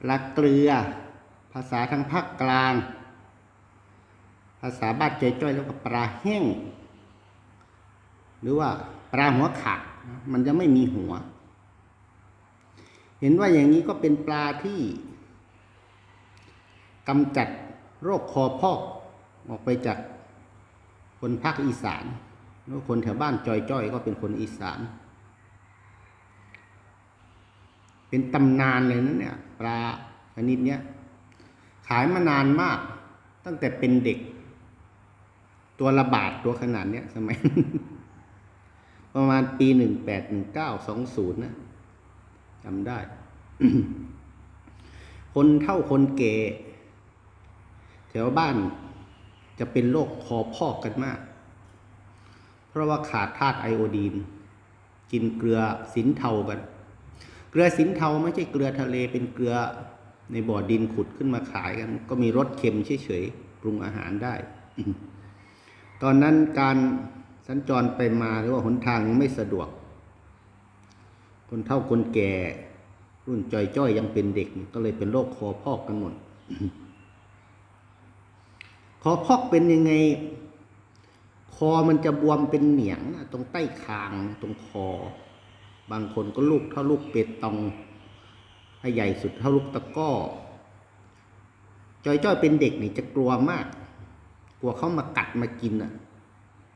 ปลาเกลือ ภาษาทางภาคกลาง ภาษาบ้านใจจ้อยแล้วก็ปลาแห้ง หรือว่าปลาหัวขาดมันจะไม่มีหัว เห็นว่าอย่างนี้ก็เป็นปลาที่กำจัดโรคคอพอกออกไปจากคนภาคอีสานแล้วคนแถวบ้านจอยๆก็เป็นคนอีสาน เป็นตำนานเลยนะเนี่ยปลาชนิดเนี้ยขายมานานมาก ตั้งแต่เป็นเด็ก ตัวละบาทตัวขนาดเนี้ยสมัย ประมาณปีหนึ่งแปดหนึ่งเก้าสองศูนย์นะจำได้ คนเท่าคนแก่แถวบ้านจะเป็นโรคคอพอกกันมาก เพราะว่าขาดธาตุไอโอดีน กินเกลือสินเทากัน ลือสินเทาไม่ใช่เกลือทะเลเป็นเกลือในบ่อดินขุดขึ้นมาขายกัน ก็มีรสเค็มเฉยๆปรุงอาหารได้ ตอนนั้นการสัญจรไปมาหรือว่าหนทางไม่สะดวก คนเฒ่าคนแก่ รุ่นจอยจ้อยยังเป็นเด็กก็เลยเป็นโรคคอพอกกันหมดคอพอกเป็นยังไง คอมันจะบวมเป็นเหนียงตรงใต้คางตรงคอ บางคนก็ลูกเท่าลูกเป็ดตองให้ใหญ่สุดเท่าลูกตะก้อจอยจ้อยเป็นเด็กนี่จะกลัวมาก กลัวเขามากัดมากินอะ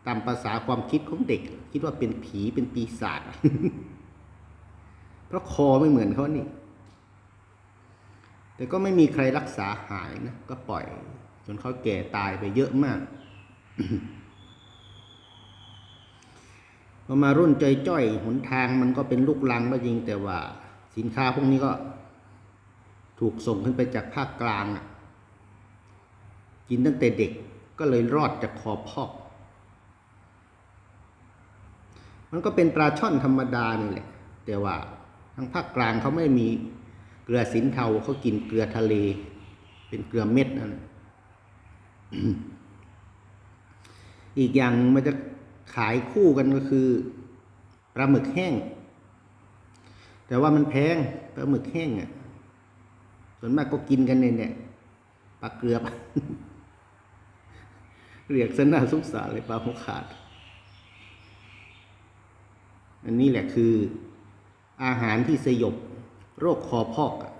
ตามภาษาความคิดของเด็ก คิดว่าเป็นผีเป็นปีศาจเพราะคอไม่เหมือนเขานี่ แต่ก็ไม่มีใครรักษาหายนะ ก็ปล่อย จนเขาแก่ตายไปเยอะมาก พอมารุ่นจ้อยๆหนทางมันก็เป็นลูกลังก็จริงแต่ว่าสินค้าพวกนี้ก็ ถูกส่งขึ้นไปจากภาคกลางอะกินตั้งแต่เด็กก็เลยรอดจากคอพอก มันก็เป็นปลาช่อนธรรมดานี่แหละ แต่ว่าทางภาคกลางเขาไม่มีเกลือสินเทาเขากินเกลือทะเล เป็นเกลือเม็ดนั่นอีกอย่างมันจะ ขายคู่กันก็คือปลาหมึกแห้ง แต่ว่ามันแพงปลาหมึกแห้งอะส่วนมากก็กินกันเนี่ยเนี่ยปลาเกลือเรียกสนาสุกสารเลยปลาหัวขาด อันนี้แหละคืออาหารที่สยบโรคคอพอกอะ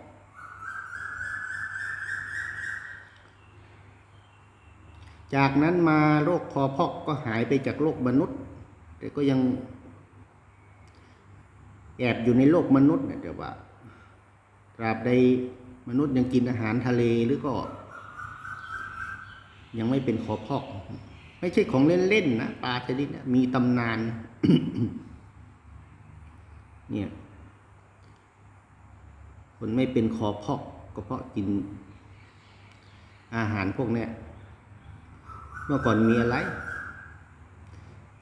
จากนั้นมาโรคคอพอกก็หายไปจากโลกมนุษย์ แต่ก็ยัง แอบอยู่ในโลกมนุษย์เนี่ยแต่ว่าตราบใดมนุษย์ยังกินอาหารทะเลหรือก็ ยังไม่เป็นคอพอก ไม่ใช่ของเล่นๆนะปลาชนิดเนี้มีตำนาน เนี่ย คนไม่เป็นคอพอกก็เพราะกินอาหารพวกเนี้ย เมื่อก่อนมีอะไร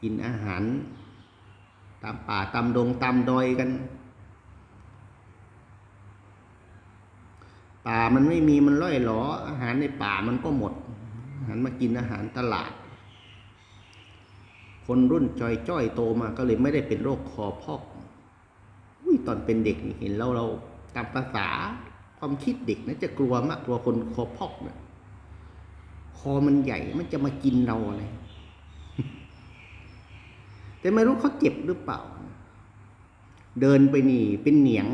กินอาหาร ตามป่าตามดงตามดอยกัน ป่ามันไม่มีมันล่อยหลออาหารในป่ามันก็หมดหันมากินอาหารตลาด คนรุ่นจอยจ้อยโตมาก็เลยไม่ได้เป็นโรคคอพอกอุ้ยตอนเป็นเด็กเห็นเราเราตามภาษาความคิดเด็กนะจะกลัวมากกลัวคนคอพอกเนี่ย คอมันใหญ่มันจะมากินเราอะไรแต่ไม่รู้เขาเจ็บหรือเปล่า เดินไปนี่เป็นเหนียง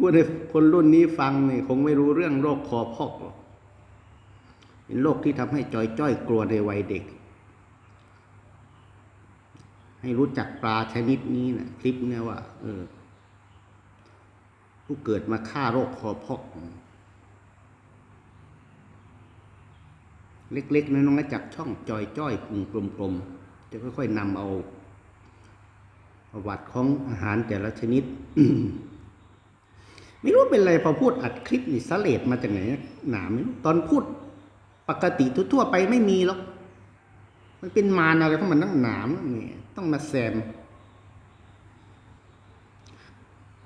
ว่าในคนรุ่นนี้ฟังนี่คงไม่รู้เรื่องโรคคอพอกหรอกเป็นโรคที่ทำให้จอยจ้อยกลัวในวัยเด็ก ให้รู้จักปลาชนิดนี้นะคลิปเนี่ยว่า เออ ผู้เกิดมาฆ่าโรคคอพอก เล็กๆน้อยๆจากช่องจอยจ้อยกลุ่มกลมๆจะค่อยๆนำเอาประวัติของอาหารแต่ละชนิด ไม่รู้เป็นไรพอพูดอัดคลิปนี่สเลดมาจากไหนหนาไม่รู้ตอนพูดปกติทั่วๆไปไม่มีหรอก มันเป็นมารอะไรของมันตั้งหนามนี่ต้องมาแซม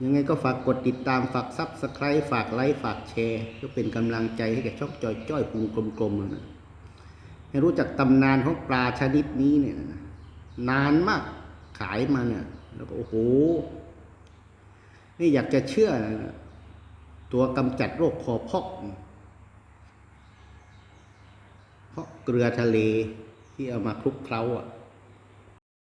ยังไงก็ฝากกดติดตามฝากซับสไครต์ฝากไลค์ฝากแชร์เพื่อเป็นกำลังใจให้แก่ช่องจอยจ้อยพุงกลมๆนะ ให้รู้จักตำนานของปลาชนิดนี้เนี่ยนะนานมากขายมาเนี่ย แล้วก็โอ้โห นี่อยากจะเชื่อนะตัวกำจัดโรคคอพอกเพราะเกลือทะเลที่เอามาคลุกเคล้าอะ